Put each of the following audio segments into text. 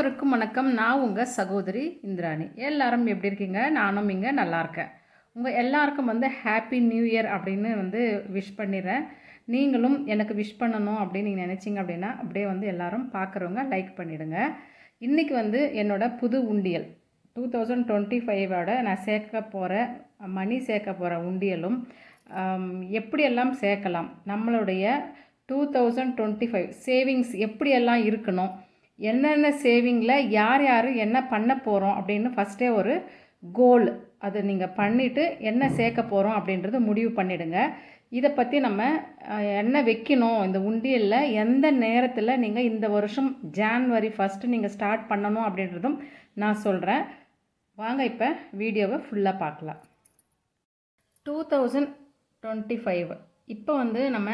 அனைவருக்கும் வணக்கம். நான் உங்கள் சகோதரி இந்திராணி. எல்லாரும் எப்படி இருக்கீங்க? நானும் இங்கே நல்லா இருக்கேன். உங்கள் எல்லாருக்கும் வந்து ஹாப்பி நியூ இயர் அப்படின்னு வந்து விஷ் பண்ணிடுறேன். நீங்களும் எனக்கு விஷ் பண்ணணும் அப்படின்னு நீங்கள் நினச்சிங்க அப்படின்னா அப்படியே வந்து எல்லாரும் பார்க்குறவங்க லைக் பண்ணிவிடுங்க இன்றைக்கி வந்து என்னோட புது உண்டியல். டூ தௌசண்ட் டுவெண்ட்டி ஃபைவோட நான் சேர்க்க போகிற மணி சேர்க்க போகிற உண்டியலும் எப்படியெல்லாம் சேர்க்கலாம்? நம்மளுடைய two thousand twenty five savings எப்படியெல்லாம் இருக்கணும்? என்னென்ன சேவிங்கில் யார் யார் என்ன பண்ண போகிறோம் அப்படின்னு ஃபஸ்ட்டே ஒரு கோல் அது நீங்கள் பண்ணிவிட்டு என்ன சேர்க்க போகிறோம் அப்படின்றது முடிவு பண்ணிவிடுங்க இதை பற்றி நம்ம என்ன வைக்கணும்? இந்த உண்டியலில் எந்த நேரத்தில் நீங்கள் இந்த வருஷம் ஜான்வரி ஃபஸ்ட்டு நீங்கள் ஸ்டார்ட் பண்ணணும் அப்படின்றதும் நான் சொல்கிறேன் வாங்க இப்போ வீடியோவை ஃபுல்லாக பார்க்கலாம். டூ தௌசண்ட் டுவெண்ட்டி ஃபைவ் இப்போ வந்து நம்ம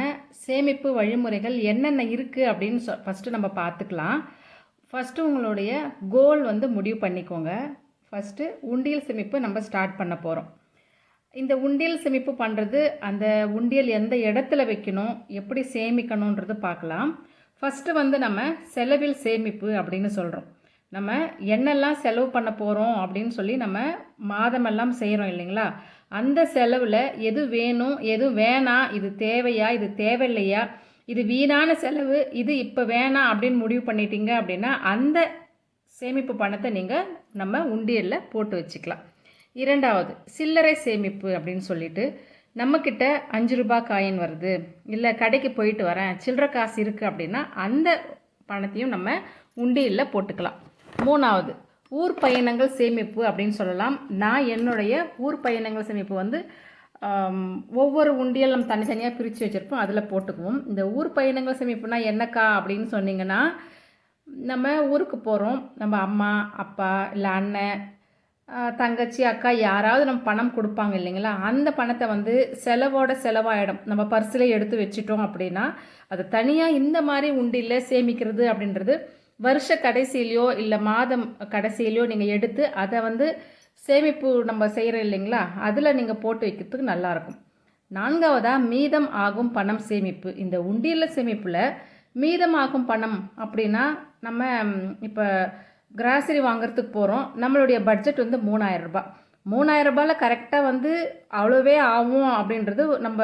சேமிப்பு வழிமுறைகள் என்னென்ன இருக்குது அப்படின்னு சொ ஃபஸ்ட்டு நம்ம பார்த்துக்கலாம். ஃபஸ்ட்டு உங்களுடைய கோல் வந்து முடிவு பண்ணிக்கோங்க. ஃபஸ்ட்டு உண்டியல் சேமிப்பு நம்ம ஸ்டார்ட் பண்ண போகிறோம் இந்த உண்டியல் சேமிப்பு பண்ணுறது அந்த உண்டியல் எந்த இடத்துல வைக்கணும் எப்படி சேமிக்கணுன்றது பார்க்கலாம். ஃபஸ்ட்டு வந்து நம்ம செலவில் சேமிப்பு அப்படின்னு சொல்கிறோம் நம்ம என்னெல்லாம் செலவு பண்ண போகிறோம் அப்படின்னு சொல்லி நம்ம மாதமெல்லாம் செய்கிறோம் இல்லைங்களா? அந்த செலவில் எது வேணும் எது வேணாம் இது தேவையா இது தேவையில்லையா இது வீணான செலவு இது இப்போ வேணாம் அப்படின்னு முடிவு பண்ணிட்டீங்க அப்படின்னா அந்த சேமிப்பு பணத்தை நீங்கள் நம்ம உண்டியலில் போட்டு வச்சுக்கலாம். இரண்டாவது சில்லறை சேமிப்பு அப்படின்னு சொல்லிட்டு நம்மக்கிட்ட அஞ்சு ரூபாய் காயின் வருது. இல்லை கடைக்கு போயிட்டு வரேன் சில்லறை காசு இருக்குது அப்படின்னா அந்த பணத்தையும் நம்ம உண்டியலில் போட்டுக்கலாம். மூணாவது ஊர் பயணங்கள் சேமிப்பு அப்படின்னு சொல்லலாம். நான் என்னுடைய ஊர் பயணங்கள் சேமிப்பு வந்து ஒவ்வொரு உண்டியல் நம்ம தனித்தனியாக பிரித்து வச்சுருப்போம். அதில் போட்டுக்குவோம். இந்த ஊர் பயணங்கள் சேமிப்புனா என்னக்கா அப்படின்னு சொன்னிங்கன்னா நம்ம ஊருக்கு போகிறோம் நம்ம அம்மா அப்பா இல்லை அண்ணன் தங்கச்சி அக்கா யாராவது நம்ம பணம் கொடுப்பாங்க இல்லைங்களா? அந்த பணத்தை வந்து செலவோட செலவாயிடும். நம்ம பர்ஸில் எடுத்து வச்சிட்டோம் அப்படின்னா அது தனியாக இந்த மாதிரி உண்டியில் சேமிக்கிறது அப்படின்றது வருஷ கடைசியிலையோ இல்லை மாதம் கடைசியிலையோ நீங்கள் எடுத்து அதை வந்து சேமிப்பு நம்ம செய்கிறோம் இல்லைங்களா? அதில் நீங்கள் போட்டு வைக்கிறதுக்கு நல்லாயிருக்கும். நான்காவதாக மீதம் ஆகும் பணம் சேமிப்பு. இந்த உண்டியல் சேமிப்பில் மீதம் ஆகும் பணம் அப்படின்னா நம்ம இப்போ கிராசரி வாங்குறதுக்கு போகிறோம் நம்மளுடைய பட்ஜெட் வந்து மூணாயிரம் ரூபாய் மூணாயிரம் ரூபாயில் கரெக்டாக வந்து அவ்வளோவே ஆகும் அப்படின்றது நம்ம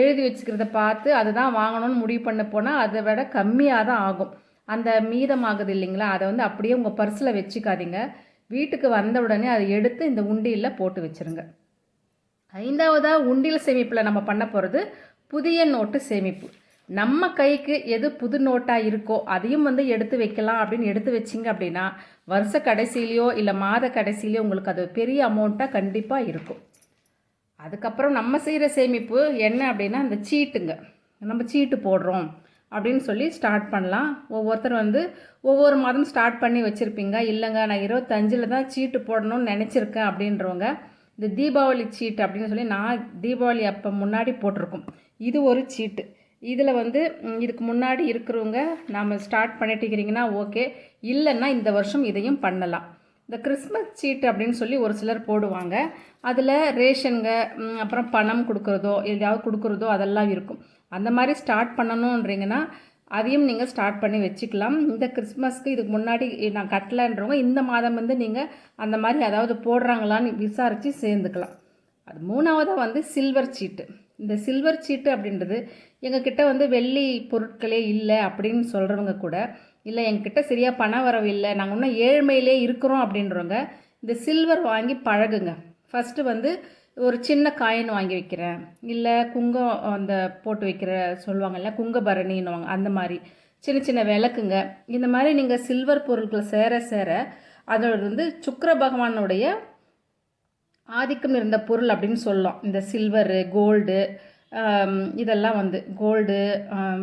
எழுதி வச்சுக்கிறத பார்த்து அதுதான் வாங்கணும்னு முடிவு பண்ண போனால் அதை விட கம்மியாக தான் ஆகும். அந்த மீதம் ஆகுது இல்லைங்களா? அதை வந்து அப்படியே உங்கள் பர்ஸில் வச்சுக்காதீங்க. வீட்டுக்கு வந்த உடனே அதை எடுத்து இந்த உண்டியில் போட்டு வச்சுருங்க. ஐந்தாவதாக உண்டியல் சேமிப்பில் நம்ம பண்ண போகிறது புதிய நோட்டு சேமிப்பு. நம்ம கைக்கு எது புது நோட்டாக இருக்கோ அதையும் வந்து எடுத்து வைக்கலாம் அப்படின்னு எடுத்து வச்சிங்க அப்படின்னா வருஷ கடைசியிலையோ இல்லை மாத கடைசியிலையோ உங்களுக்கு அது பெரிய அமௌண்ட்டாக கண்டிப்பாக இருக்கும். அதுக்கப்புறம் நம்ம செய்கிற சேமிப்பு என்ன அப்படின்னா இந்த சீட்டுங்க. நம்ம சீட்டு போடுறோம். அப்படின்னு சொல்லி ஸ்டார்ட் பண்ணலாம். ஒவ்வொருத்தர் வந்து ஒவ்வொரு மாதம் ஸ்டார்ட் பண்ணி வச்சுருப்பீங்க. இல்லைங்க நான் இருபத்தஞ்சில் தான் சீட்டு போடணும்னு நினச்சிருக்கேன் அப்படின்றவங்க இந்த தீபாவளி சீட்டு அப்படின்னு சொல்லி நான் தீபாவளி அப்போ முன்னாடி போட்டிருக்கோம். இது ஒரு சீட்டு. இதில் வந்து இதுக்கு முன்னாடி இருக்கிறவங்க நாம் ஸ்டார்ட் பண்ணிட்டிருக்கிறீங்கன்னா ஓகே இல்லைன்னா இந்த வருஷம் இதையும் பண்ணலாம். இந்த கிறிஸ்மஸ் சீட்டு அப்படின்னு சொல்லி ஒரு சிலர் போடுவாங்க. அதில் ரேஷனுங்க அப்புறம் பணம் கொடுக்குறதோ எதாவது கொடுக்குறதோ அதெல்லாம் இருக்கும். அந்த மாதிரி ஸ்டார்ட் பண்ணணுன்றீங்கன்னா அதையும் நீங்கள் ஸ்டார்ட் பண்ணி வச்சுக்கலாம். இந்த கிறிஸ்மஸ்க்கு இதுக்கு முன்னாடி நான் கட்டலைன்றவங்க இந்த மாதம் வந்து நீங்கள் அந்த மாதிரி அதாவது போடுறாங்களான்னு விசாரித்து சேர்ந்துக்கலாம். அது மூணாவதாக வந்து சில்வர் சீட்டு இந்த சில்வர் சீட்டு அப்படின்றது எங்ககிட்ட வந்து வெள்ளி பொருட்களே இல்லை அப்படின்னு சொல்கிறவங்க கூட இல்லை எங்ககிட்ட சரியாக பண வரவு இல்லை நாங்கள் இன்னும் ஏழ்மையிலே இருக்கிறோம் அப்படின்றவங்க இந்த சில்வர் வாங்கி பழகுங்க. ஃபஸ்ட்டு வந்து ஒரு சின்ன காயின் வாங்கி வைக்கிறேன். இல்லை குங்கம் அந்த போட்டு வைக்கிற சொல்லுவாங்கல்ல குங்கபரணின்னுவாங்க அந்த மாதிரி. சின்ன சின்ன விளக்குங்க. இந்த மாதிரி நீங்கள் சில்வர் பொருட்களை சேர சேர அதோட வந்து சுக்கர பகவானுடைய ஆதிக்கம் இருந்த பொருள் அப்படின்னு சொல்லலாம். இந்த சில்வரு கோல்டு இதெல்லாம் வந்து கோல்டு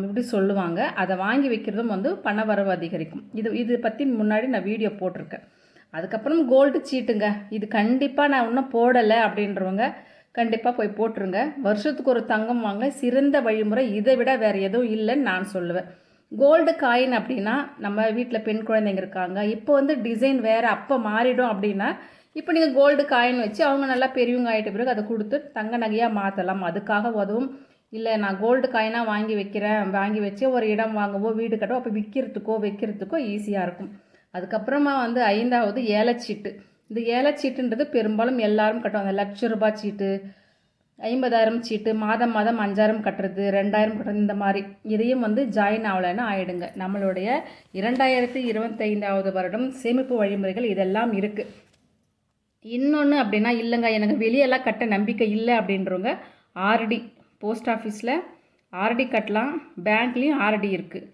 இப்படி சொல்லுவாங்க. அதை வாங்கி வைக்கிறதும் வந்து பண வரவு அதிகரிக்கும். இது இது பற்றி முன்னாடி நான் வீடியோ போட்டிருக்கேன். அதுக்கப்புறம் கோல்டு சீட்டுங்க. இது கண்டிப்பாக நான் இன்னும் போடலை அப்படின்றவங்க கண்டிப்பாக போய் போட்டுருங்க. வருஷத்துக்கு ஒரு தங்கம் வாங்க சிறந்த வழிமுறை. இதை விட வேறு எதுவும் இல்லைன்னு நான் சொல்லுவேன். கோல்டு காயின் அப்படின்னா நம்ம வீட்டில் பெண் குழந்தைங்க இருக்காங்க. இப்போ வந்து டிசைன் வேறு அப்போ மாறிடும் அப்படின்னா இப்போ நீங்கள் கோல்டு காயின் வச்சு அவங்க நல்லா பெரியவங்க ஆகிட்ட பிறகு அதை கொடுத்து தங்க நகையாக மாற்றலாம் அதுக்காக உதவும். இல்லை நான் கோல்டு காயினாக வாங்கி வைக்கிறேன். வாங்கி வச்சு ஒரு இடம் வாங்கவோ வீடு கட்டவோ அப்போ விற்கிறதுக்கோ வைக்கிறதுக்கோ ஈஸியாக இருக்கும். அதுக்கப்புறமா வந்து ஐந்தாவது ஏலச்சீட்டு. இந்த ஏலச்சீட்டுன்றது பெரும்பாலும் எல்லாரும் கட்டுவாங்க. லட்ச ரூபாய் சீட்டு ஐம்பதாயிரம் சீட்டு மாதம் மாதம் அஞ்சாயிரம் கட்டுறது ரெண்டாயிரம் கட்டுறது இந்த மாதிரி. இதையும் வந்து ஜாயின் ஆகலைன்னு ஆயிடுங்க. நம்மளுடைய இரண்டாயிரத்தி இருபத்தைந்தாவது வருடம் சேமிப்பு வழிமுறைகள் இதெல்லாம் இருக்குது இன்னொன்று அப்படின்னா இல்லைங்க எனக்கு வெளியெல்லாம் கட்ட நம்பிக்கை இல்லை அப்படின்றவங்க ஆர்டி போஸ்ட் ஆஃபீஸில் ஆர்டி கட்டலாம். பேங்க்லேயும் ஆர்டி இருக்குது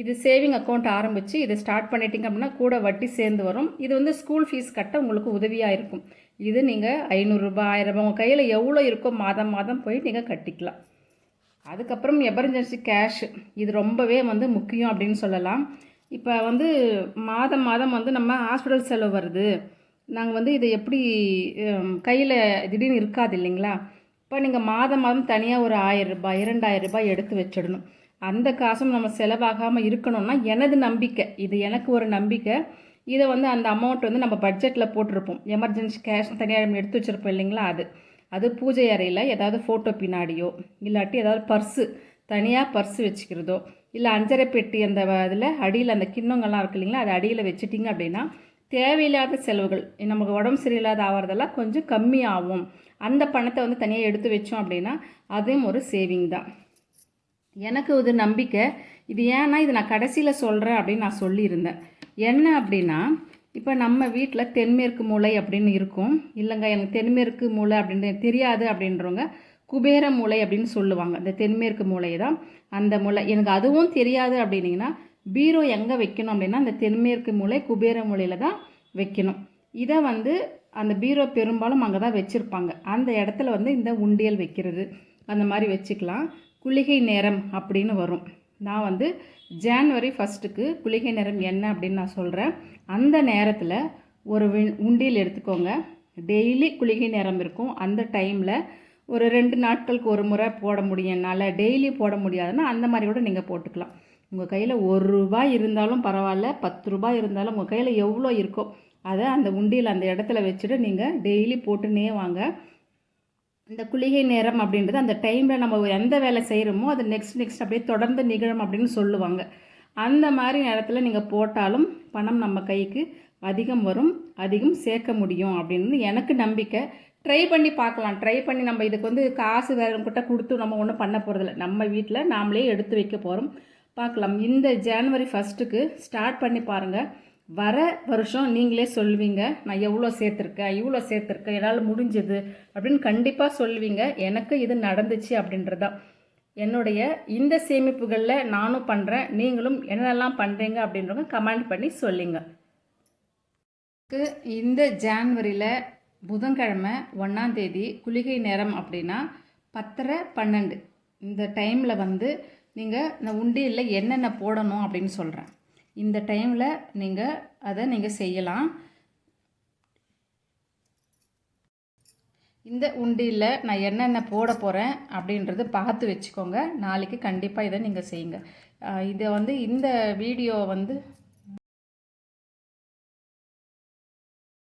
இது சேவிங் அக்கௌண்ட் ஆரம்பித்து இதை ஸ்டார்ட் பண்ணிட்டீங்க அப்படின்னா கூட வட்டி சேர்ந்து வரும். இது வந்து ஸ்கூல் ஃபீஸ் கட்ட உங்களுக்கு உதவியாக இருக்கும். இது நீங்கள் ஐநூறுரூபா ஆயிரம் உங்கள் கையில் எவ்வளோ இருக்கோ மாதம் மாதம் போய் நீங்கள் கட்டிக்கலாம். அதுக்கப்புறம் எமர்ஜென்சி கேஷ் இது ரொம்பவே வந்து முக்கியம் அப்படின்னு சொல்லலாம். இப்போ வந்து மாதம் மாதம் வந்து நம்ம ஹாஸ்பிட்டல் செலவு வருது. நாங்கள் வந்து இதை எப்படி கையில் திடீர்னு இருக்காது இல்லைங்களா? இப்போ நீங்கள் மாதம் மாதம் தனியாக ஒரு ஆயிரம் ரூபாய் இரண்டாயிரம் ரூபாய் எடுத்து வச்சிடணும். அந்த காசும் நம்ம செலவாகாமல் இருக்கணும்னா எனது நம்பிக்கை. இது எனக்கு ஒரு நம்பிக்கை. இதை வந்து அந்த அமௌண்ட் வந்து நம்ம பட்ஜெட்டில் போட்டிருப்போம். எமர்ஜென்சி கேஷ் தனியாக எடுத்து வச்சுருப்போம் இல்லைங்களா அது. அது பூஜை அறையில் ஏதாவது ஃபோட்டோ பின்னாடியோ இல்லாட்டி ஏதாவது பர்ஸு தனியாக பர்ஸு வச்சுக்கிறதோ இல்லை அஞ்சரை பெட்டி அந்த இதில் அடியில் அந்த கிண்ணங்கள்லாம் இருக்கு இல்லைங்களா அது அடியில் வச்சுட்டிங்க அப்படின்னா தேவையில்லாத செலவுகள் நமக்கு உடம்பு சரியில்லாத ஆகிறதெல்லாம் கொஞ்சம் கம்மியாகும். அந்த பணத்தை வந்து தனியாக எடுத்து வச்சோம் அப்படின்னா அதுவும் ஒரு சேவிங் தான். எனக்கு இது நம்பிக்கை. இது ஏன்னா இது நான் கடைசியில் சொல்கிறேன் அப்படின்னு நான் சொல்லியிருந்தேன். என்ன அப்படின்னா இப்போ நம்ம வீட்டில் தென்மேற்கு மூளை அப்படின்னு இருக்கும். இல்லைங்க எனக்கு தென்மேற்கு மூளை அப்படின்னு தெரியாது அப்படின்றவங்க குபேர மூளை அப்படின்னு சொல்லுவாங்க. இந்த தென்மேற்கு மூளையை தான் அந்த மூளை. எனக்கு அதுவும் தெரியாது அப்படின்னிங்கன்னா பீரோ எங்கே வைக்கணும் அப்படின்னா அந்த தென்மேற்கு மூளை குபேர மூலையில் தான் வைக்கணும். இதை வந்து அந்த பீரோ பெரும்பாலும் அங்கே தான் வச்சுருப்பாங்க. அந்த இடத்துல வந்து இந்த உண்டியல் வைக்கிறது. அந்த மாதிரி வச்சுக்கலாம். குளிகை நேரம் அப்படின்னு வரும். நான் வந்து ஜான்வரி ஃபஸ்ட்டுக்கு குளிகை நேரம் என்ன அப்படின்னு நான் சொல்கிறேன் அந்த நேரத்தில் ஒரு உண்டியல் எடுத்துக்கோங்க. டெய்லி குளிகை நேரம் இருக்கும். அந்த டைமில் ஒரு ரெண்டு நாட்களுக்கு ஒரு முறை போட முடியும். என்னால் டெய்லி போட முடியாதுன்னா அந்த மாதிரி கூட நீங்கள் போட்டுக்கலாம். உங்கள் கையில் ஒரு ரூபாய் இருந்தாலும் பரவாயில்ல. பத்து ரூபாய் இருந்தாலும் உங்கள் கையில் எவ்வளோ இருக்கோ அதை அந்த உண்டியில் அந்த இடத்துல வச்சுட்டு நீங்கள் டெய்லி போட்டுனே வாங்க. இந்த குளிகை நேரம் அப்படின்றது அந்த டைமில் நம்ம எந்த வேலை செய்கிறோமோ அது நெக்ஸ்ட் நெக்ஸ்ட் அப்படியே தொடர்ந்து நிகழும் அப்படின்னு சொல்லுவாங்க. அந்த மாதிரி நேரத்தில் நீங்கள் போட்டாலும் பணம் நம்ம கைக்கு அதிகம் வரும் அதிகம் சேர்க்க முடியும் அப்படின்னு எனக்கு நம்பிக்கை. ட்ரை பண்ணி பார்க்கலாம். ட்ரை பண்ணி நம்ம இதுக்கு வந்து காசு வேறு கிட்ட கொடுத்து நம்ம ஒன்றும் பண்ண போகிறதில்ல நம்ம வீட்டில் நாமளே எடுத்து வைக்க போகிறோம் பார்க்கலாம். இந்த ஜனவரி ஃபஸ்ட்டுக்கு ஸ்டார்ட் பண்ணி பாருங்கள் வர வருஷம் நீங்களே சொல்லுவீங்க நான் எவ்வளோ சேர்த்துருக்கேன் இவ்வளோ சேர்த்துருக்கேன் என்னால் முடிஞ்சது அப்படின்னு கண்டிப்பாக சொல்லுவீங்க எனக்கு இது நடந்துச்சு அப்படின்றதான் என்னுடைய இந்த சேமிப்புகளில் நானும் பண்ணுறேன் நீங்களும் என்னெல்லாம் பண்ணுறீங்க அப்படின்றவங்க கமெண்ட் பண்ணி சொல்லுங்க. இந்த ஜான்வரியில் புதன்கிழமை ஒன்றாந்தேதி குளிகை நேரம் அப்படின்னா பத்தரை பன்னெண்டு. இந்த டைமில் வந்து நீங்கள் இந்த உண்டியலில் என்னென்ன போடணும்? அப்படின்னு சொல்கிறேன் இந்த டைமில் நீங்கள் அதை நீங்கள் செய்யலாம். இந்த உண்டியில் நான் என்னென்ன போட போகிறேன் அப்படின்றது பார்த்து வச்சுக்கோங்க. நாளைக்கு கண்டிப்பாக இதை நீங்கள் செய்யுங்க. இதை வந்து இந்த வீடியோ வந்து